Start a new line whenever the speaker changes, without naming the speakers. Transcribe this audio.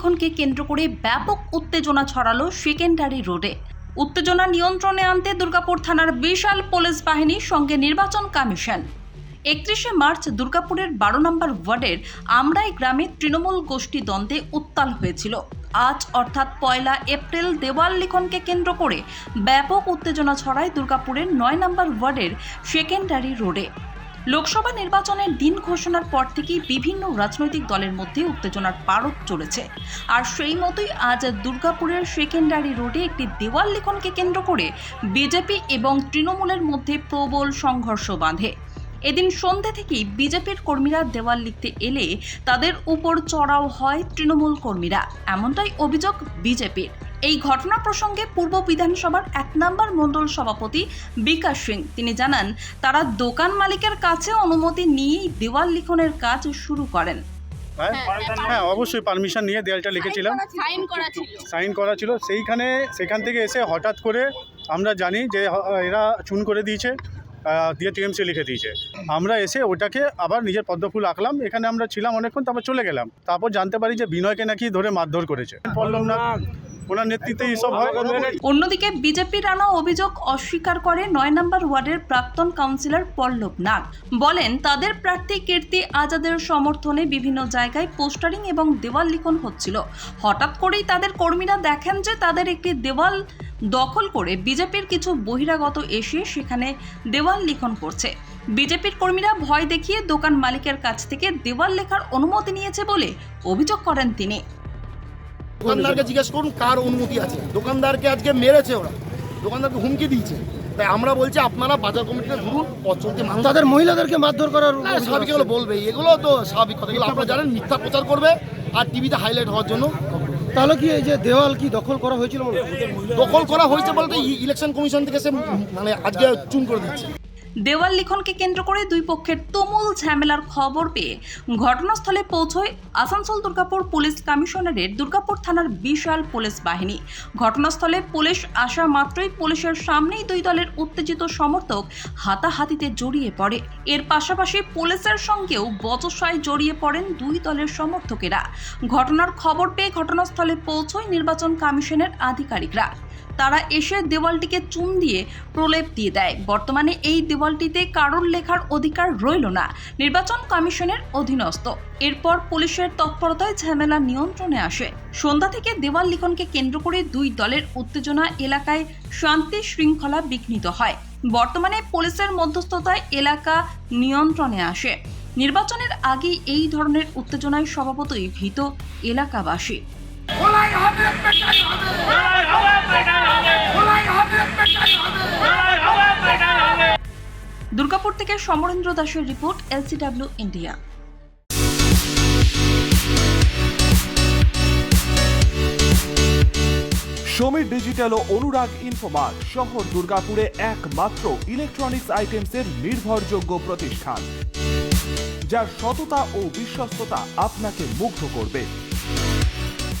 লিখনকে কেন্দ্র করে ব্যাপক উত্তেজনা ছড়ালো সেকেন্ডারি রোডে। উত্তেজনা নিয়ন্ত্রণে আনতে দুর্গাপুর থানার বিশাল পুলিশ বাহিনীর সঙ্গে নির্বাচন কমিশন। একত্রিশে মার্চ দুর্গাপুরের বারো নম্বর ওয়ার্ডের আমরাই গ্রামে তৃণমূল গোষ্ঠী দ্বন্দ্বে উত্তাল হয়েছিল। আজ অর্থাৎ পয়লা এপ্রিল দেওয়াল লিখনকে কেন্দ্র করে ব্যাপক উত্তেজনা ছড়ায় দুর্গাপুরের নয় নম্বর ওয়ার্ডের সেকেন্ডারি রোডে। লোকসভা নির্বাচনের দিন ঘোষণার পর থেকেই বিভিন্ন রাজনৈতিক দলের মধ্যে উত্তেজনার পারদ চলেছে। আর সেই মতোই আজ দুর্গাপুরের সেকেন্ডারি রোডে একটি দেওয়াল লিখনকে কেন্দ্র করে বিজেপি এবং তৃণমূলের মধ্যে প্রবল সংঘর্ষ বাঁধে। এদিন সন্ধ্যে থেকেই বিজেপির কর্মীরা দেওয়াল লিখতে এলে তাদের উপর চড়াও হয় তৃণমূল কর্মীরা। এমনটাই অভিযোগ বিজেপির। এই ঘটনা প্রসঙ্গে পূর্ব বিধানসভার এক নম্বর মণ্ডল সভাপতি বিকাশ সিং তিনি জানান তারা দোকান মালিকের কাছে অনুমতি নিয়েই দেওয়াল লিখনের কাজ শুরু করেন।
হ্যাঁ হ্যাঁ অবশ্যই পারমিশন নিয়ে দেয়ালটা লিখেছিলাম।
সাইন করা ছিল।
সাইন করা ছিল। সেইখানে সেখান থেকে এসে হঠাৎ করে আমরা জানি যে এরা চুন করে দিয়েছে দিয়ে টিএমসি লিখে দিয়েছে। আমরা এসে ওটাকে আবার নিজের পদ্মফুল আঁকলাম। এখানে আমরা ছিলাম অনেকক্ষণ তারপর চলে গেলাম। তারপর জানতে পারি যে বিনয়কে নাকি ধরে মারধর করেছে। পল্লব না ওনার নেতৃত্বে এইসব হয়।
অন্যদিকে বিজেপির আনা অভিযোগ অস্বীকার করে নয় নম্বর ওয়ার্ডের প্রাক্তন কাউন্সিলর পল্লব নাগ বলেন, তাদের প্রার্থী কীর্তি আজাদের সমর্থনে বিভিন্ন জায়গায় পোস্টারিং এবং দেওয়াল লিখন হচ্ছিল। হঠাৎ করেই তাদের কর্মীরা দেখেন যে তাদের একটি দেওয়াল দখল করে বিজেপির কিছু বহিরাগত এসে সেখানে দেওয়াল লিখন করছে। বিজেপির কর্মীরা ভয় দেখিয়ে দোকান মালিকের কাছ থেকে দেওয়াল লেখার অনুমতি নিয়েছে বলে অভিযোগ করেন তিনি।
দোকানদারকে জিজ্ঞেস করুন কার অনুমতি আছে। দোকানদারকে আজকে মেরেছে ওরা। দোকানদারকে হুমকি দিয়েছে। তাই আমরা বলছি আপনারা বাজার কমিটিতে ঘুরুন পথ চলতে মানুষ
তাদের মহিলাদেরকে মারধর করার
স্বাভাবিক এগুলো বলবে। এগুলো তো স্বাভাবিক কথা। এগুলো আপনারা জানেন মিথ্যা প্রচার করবে আর টিভিতে হাইলাইট হওয়ার জন্য।
তাহলে কি এই যে দেওয়াল কি দখল করা হয়েছিল
দখল করা হয়েছে বলতে ইলেকশন কমিশন থেকে সে মানে আজকে চুন করে দিচ্ছে।
দেওয়াল লিখনকে কেন্দ্র করে দুই পক্ষের তুমুল ঝামেলার খবর পেয়ে ঘটনাস্থলে পৌঁছয় আসানসোল দুর্গাপুর পুলিশ কমিশনারের দুর্গাপুর থানার বিশাল পুলিশ বাহিনী। ঘটনাস্থলে পুলিশ আসা মাত্রই পুলিশের সামনেই দুই দলের উত্তেজিত সমর্থক হাতাহাতিতে জড়িয়ে পড়ে। এর পাশাপাশি পুলিশের সঙ্গেও বচসায় জড়িয়ে পড়েন দুই দলের সমর্থকেরা। ঘটনার খবর পেয়ে ঘটনাস্থলে পৌঁছয় নির্বাচন কমিশনের আধিকারিকরা। তারা এসে দেওয়ালটিকে চুন দিয়ে প্রলেপ দিয়ে দেয়। বর্তমানে এই দেওয়ালটিতে কারোর লেখার অধিকার রইল না। নির্বাচন কমিশনের অধীনস্থ। এরপর পুলিশের তৎপরতায় ঝামেলা নিয়ন্ত্রণে আসে। সন্ধ্যা থেকে দেওয়াল লিখনকে কেন্দ্র করে দুই দলের উত্তেজনা এলাকায় শান্তি শৃঙ্খলা বিঘ্নিত হয়। বর্তমানে পুলিশের মধ্যস্থতায় এলাকা নিয়ন্ত্রণে আসে। নির্বাচনের আগেই এই ধরনের উত্তেজনায় স্বভাবতই ভীত এলাকাবাসী। দুর্গাপুর থেকে সমরেন্দ্র দাসের report LCW India.
Samir digital ও অনুরাগ ইনফোমার্ট শহর দুর্গাপুরে একমাত্র ইলেকট্রনিক্স আইটেমসের নির্ভরযোগ্য প্রতিষ্ঠান যার সততা ও বিশ্বস্ততা আপনাকে মুগ্ধ করবে।